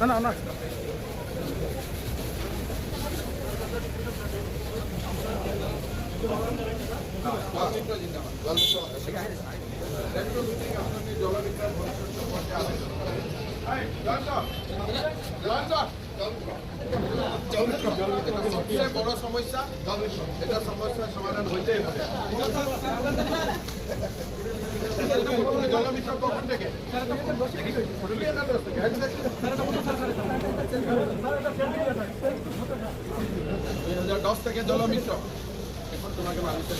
না না না। বড় সমস্যা এটা সমস্যার সমাধান হইতেই হবে কখন থেকে দশ থেকে জলমিত্র এখন তোমাকে মানুষের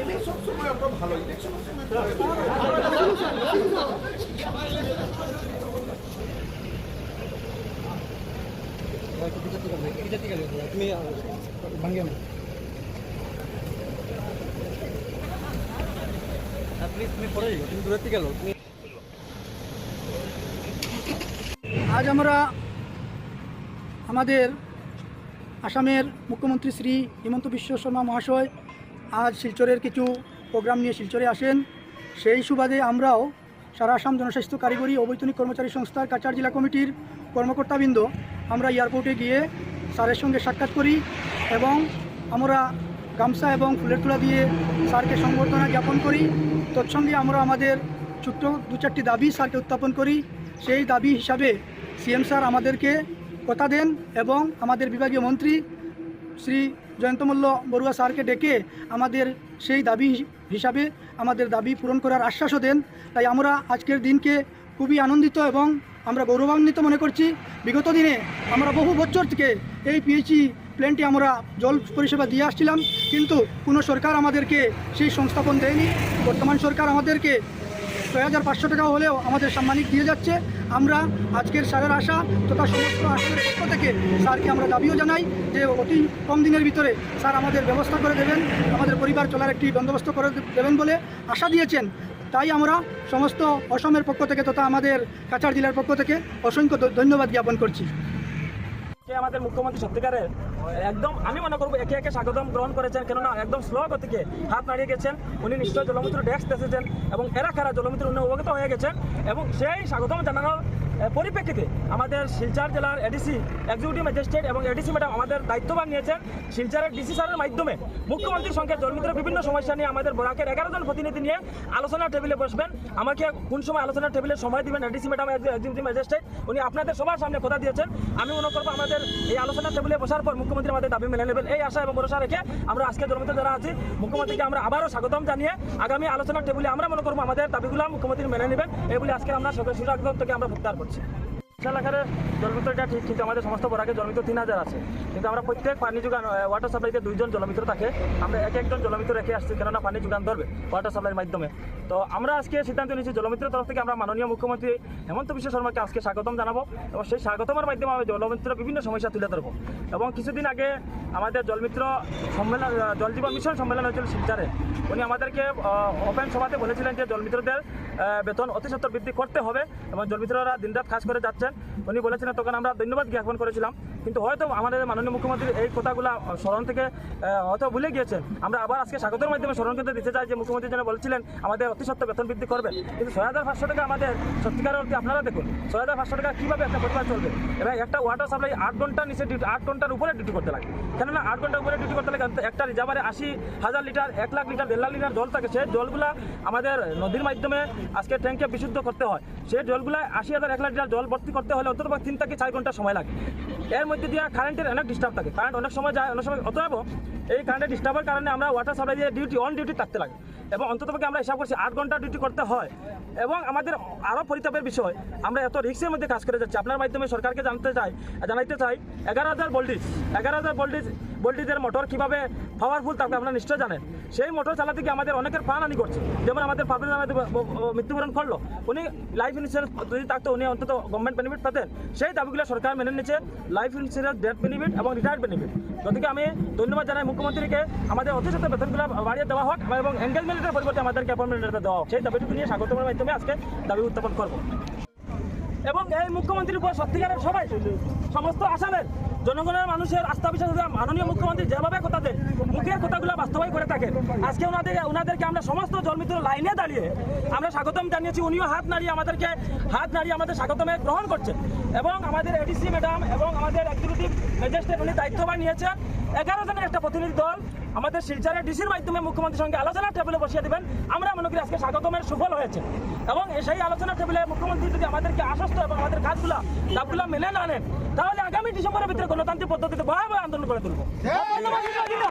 ইলেকশন সময় আপনার ভালো ইলেকশন তুমি ভাঙিয়ে না প্লিজ তুমি পড়ে তুমি দূরের থেকে তুমি আজ আমরা আমাদের আসামের মুখ্যমন্ত্রী শ্রী হিমন্ত বিশ্ব শর্মা মহাশয় আজ শিলচরের কিছু প্রোগ্রাম নিয়ে শিলচরে আসেন। সেই সুবাদে আমরাও সারা আসাম জনস্বাস্থ্য কারিগরি অবৈতনিক কর্মচারী সংস্থার কাছাড় জেলা কমিটির কর্মকর্তাবৃন্দ আমরা এয়ারপোর্টে গিয়ে স্যারের সঙ্গে সাক্ষাৎ করি এবং আমরা গামছা এবং ফুলের তুলা দিয়ে স্যারকে সংবর্ধনা জ্ঞাপন করি। তৎসঙ্গে আমরা আমাদের ছোট্ট দু চারটি দাবি স্যারকে উত্থাপন করি। সেই দাবি হিসাবে সিএম স্যার আমাদেরকে কথা দেন এবং আমাদের বিভাগীয় মন্ত্রী শ্রী জয়ন্ত মল্ল বড়ুয়া স্যারকে ডেকে আমাদের সেই দাবি হিসাবে আমাদের দাবি পূরণ করার আশ্বাসও দেন। তাই আমরা আজকের দিনকে খুবই আনন্দিত এবং আমরা গৌরবান্বিত মনে করছি। বিগত দিনে আমরা বহু বছর থেকে এই পিএইচই প্ল্যানটি আমরা জল পরিষেবা দিয়ে আসছিলাম। কিন্তু কোনো সরকার আমাদেরকে সেই সংস্থাপন দেয়নি। বর্তমান সরকার আমাদেরকে ছয় হাজার পাঁচশো টাকা হলেও আমাদের সাম্মানিক দিয়ে যাচ্ছে। আমরা আজকের স্যারের আশা তথা সমস্ত আসনের পক্ষ থেকে স্যারকে আমরা দাবিও জানাই যে অতি কম দিনের ভিতরে স্যার আমাদের ব্যবস্থা করে দেবেন, আমাদের পরিবার চলার একটি বন্দোবস্ত করে দেবেন বলে আশা দিয়েছেন। তাই আমরা সমস্ত অসমের পক্ষ থেকে তথা আমাদের কাছাড় জেলার পক্ষ থেকে অসংখ্য ধন্যবাদ জ্ঞাপন করছি। কে আমাদের মুখ্যমন্ত্রী সত্যিকারের? একদম, আমি মনে করব একে একে স্বাগতম গ্রহণ করেছেন, কেননা একদম স্লো গতিকে হাত নাড়িয়ে গেছেন। উনি নিশ্চয়ই জলমিত্র ডেস্ক এসেছেন এবং এরা কারা জলমিত্র উনি অবগত হয়ে গেছেন এবং সেই স্বাগতম জানানোর পরিপ্রেক্ষিতে আমাদের শিলচর জেলার এডিসি এক্সিকিউটিভ ম্যাজিস্ট্রেট এবং এডিসি ম্যাডাম আমাদের দায়িত্ববান নিয়েছেন। শিলচরের ডিসি স্যারের মাধ্যমে মুখ্যমন্ত্রীর সঙ্গে জলমিত্রের বিভিন্ন সমস্যা নিয়ে আমাদের বরাকের এগারো জন প্রতিনিধি নিয়ে আলোচনা টেবিলে বসবেন। আমাকে কোন সময় আলোচনা টেবিলে সময় দিবেন এডিসি ম্যাডাম এক্সিকিউটিভ ম্যাজিস্ট্রেট উনি আপনাদের সবার সামনে কথা দিয়েছেন। আমি মনে করব আমাদের এই আলোচনা টেবিলে বসার পর মুখ্যমন্ত্রী আমাদের দাবি মেনে নেবেন। এই আশা এবং ভরসা রেখে আমরা আজকে জলমিত্র যারা আছি। মুখ্যমন্ত্রীকে আমরা আবারও স্বাগতম জানিয়ে আগামী আলোচনা টেবিলে আমরা মনে করব আমাদের দাবিগুলো মুখ্যমন্ত্রী মেনে নেবেন। এই বলে আজকে আমরা সুস্বাগতম থেকে আমরা প্রত্যাহার করছি। এলাকার জলমিত্রটা ঠিক কিন্তু আমাদের সমস্ত বরাকে জলমিত্র তিন হাজার আছে। কিন্তু আমরা প্রত্যেক পানি যোগান ওয়াটার সাপ্লাইতে দুইজন জলমিত্র থাকে। আমরা এক একজন জলমিত্র রেখে আসছি কেননা পানি যোগান ধরবে ওয়াটার সাপ্লাইয়ের মাধ্যমে। তো আমরা আজকে সিদ্ধান্ত নিয়েছি জলমিত্রের তরফ থেকে আমরা মাননীয় মুখ্যমন্ত্রী হেমন্ত বিশ্ব শর্মাকে আজকে স্বাগতম জানাব এবং সেই স্বাগতমের মাধ্যমে আমরা জলমিত্র বিভিন্ন সমস্যা তুলে ধরবো। এবং কিছুদিন আগে আমাদের জলমিত্র সম্মেলন আহ, জল জীবন মিশন সম্মেলন হয়েছিল শিলচারে। উনি আমাদেরকে ওপেন সভাতে বলেছিলেন যে জলমিত্রদের বেতন অতি সত্তর বৃদ্ধি করতে হবে এবং জলমিত্ররা দিনরাত কাজ করে যাচ্ছেন। উনি বলেছিলেন তখন আমরা ধন্যবাদ জ্ঞাপন করেছিলাম। কিন্তু হয়তো আমাদের মাননীয় মুখ্যমন্ত্রী এই কথাগুলো স্মরণ থেকে হয়তো ভুলে গিয়েছেন। আমরা আবার আজকে স্বাগতের মাধ্যমে স্মরণ করতে দিতে চাই যে মুখ্যমন্ত্রী যেন বলেছিলেন, আমাদের অতি সত্ত্ব বেতন বৃদ্ধি করবেন কিন্তু ছয় হাজার পাঁচশো টাকা আমাদের সত্যিকার অর্থে আপনারা দেখুন ছয় হাজার পাঁচশো টাকা কীভাবে একটা পরিবার চলবে? এবং একটা ওয়াটার সাপ্লাই আট ঘণ্টার নিচে ডিউটি আট ঘণ্টার উপরে ডিউটি করতে লাগে। কেননা আট ঘণ্টার উপরে ডিউটি করতে লাগে একটা রিজার্ভারে আশি হাজার লিটার, এক লাখ লিটার, দেড় লাখ লিটার জল থাকে। সেই জলগুলা আমাদের নদীর মাধ্যমে আজকে ট্যাঙ্কে বিশুদ্ধ করতে হয়। সেই জলগুলা আশি হাজার এক লাখ লিটার জল ভর্তি করতে হলে অন্তত তিন থেকে চার ঘণ্টা সময় লাগে। এর মধ্যে দিয়ে কারেন্টের অনেক ডিস্টার্ব থাকে। কারেন্ট অনেক সময় যায়, অনেক সময় অতএব এই কারেন্টের ডিস্টার্বের কারণে আমরা ওয়াটার সাপ্লাই দিয়ে ডিউটি অন ডিউটি থাকতে লাগে। এবং অন্ততপক্ষে আমরা হিসাব করছি আট ঘণ্টা ডিউটি করতে হয়। এবং আমাদের আরও পরিতাপের বিষয়, আমরা এত রিক্সের মধ্যে কাজ করে যাচ্ছি। আপনার মাধ্যমে সরকারকে জানতে চাই, জানাইতে চাই, এগারো হাজার ভোল্টেজ এগারো হাজার ভোল্টেজ ভোল্টেজের মোটর কীভাবে পাওয়ারফুল থাকবে আপনারা নিশ্চয় জানেন। সেই মোটর চালাতে গিয়ে আমাদের অনেকের প্রাণহানি করছে। যেমন আমাদের পাবলিক আমাদের মৃত্যুবরণ করল। উনি লাইফ ইন্স্যুরেন্স যদি থাকতো, উনি অন্তত গভর্নমেন্ট বেনিফিট পেতেন। সেই দাবিগুলো সরকার মেনে নিচ্ছে লাইফ ইন্স্যুরেন্স ডেথ বেনিফিট এবং রিটায়ার্ড বেনিফিট গতিকে আমি ধন্যবাদ জানাই মুখ্যমন্ত্রীকে। আমাদের অতিরিক্ত বেতনগুলো বাড়িয়ে দেওয়া হোক এবং এঙ্গেজমেন্টের পরিবর্তে আমাদেরকে অ্যাপয়েন্টমেন্ট দেওয়া হোক। সেই দাবিটুকু নিয়ে স্বাগতমের মাধ্যমে আজকে দাবি উত্থাপন করব। এবং এই মুখ্যমন্ত্রীর উপর সত্যিকারের সবাই সমস্ত আসামের জনগণের মানুষের আস্থা বিশ্বাস মাননীয় মুখ্যমন্ত্রী যেভাবে কথা দেন, মুখের কথাগুলো বাস্তবায়ন করে থাকেন। আজকে ওনাদের ওনাদেরকে আমরা সমস্ত জলমিত্র লাইনে দাঁড়িয়ে আমরা স্বাগতম জানিয়েছি। উনিও হাত নাড়িয়ে আমাদেরকে হাত নাড়িয়ে আমাদের স্বাগতমে গ্রহণ করছেন। এবং আমাদের এডিসি ম্যাডাম এবং আমাদের এক্সিকিউটিভ ম্যাজিস্ট্রেট উনি দায়িত্ববান নিয়েছেন। এগারো জনের একটা প্রতিনিধি দল আমাদের শিলচরের ডিসির মাধ্যমে মুখ্যমন্ত্রীর সঙ্গে আলোচনা টেবিলে বসিয়ে দেবেন। আমরা মনে করি আজকে স্বাগতমের সুফল হয়েছে। এবং সেই আলোচনা টেবিলে মুখ্যমন্ত্রী যদি আমাদেরকে আশ্বস্ত এবং আমাদের কাজগুলো দাবগুলো মেনে না নেন, তাহলে আগামী ডিসেম্বরের ভিতরে গণতান্ত্রিক পদ্ধতিতে ভয়াবহ আন্দোলন করে তুলবো।